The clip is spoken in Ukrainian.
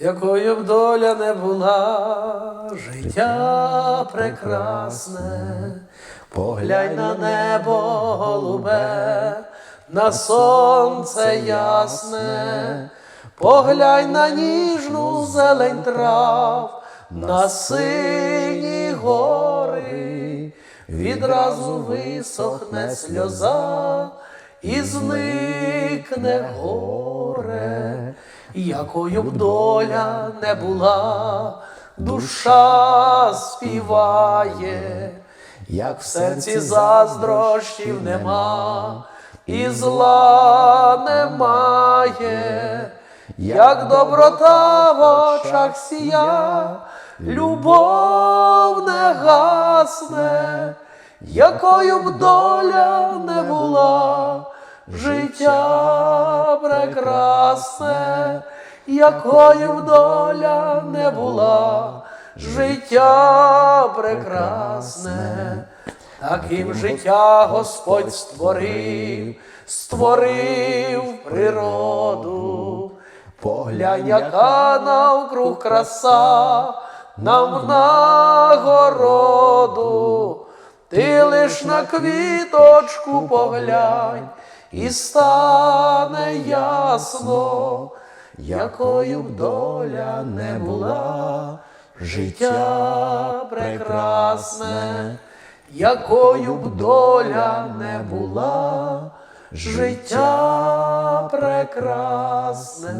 Якою б доля не була, життя прекрасне, поглянь на небо голубе, на сонце ясне, поглянь на ніжну зелень трав, на сині гори, відразу висохне сльоза і зникне горе, якою б доля не була, душа співає, як в серці заздрощів нема, і зла немає, як доброта в очах сія, любов не гасне, якою б доля не була, життя прекрасне, якою доля не була, життя прекрасне, таким життя Господь створив, створив природу. Поглянь, яка навкруг краса, нам нагороду, ти лиш на квіточку поглянь, і стане ясно, якою б доля не була, життя прекрасне, якою б доля не була, життя прекрасне.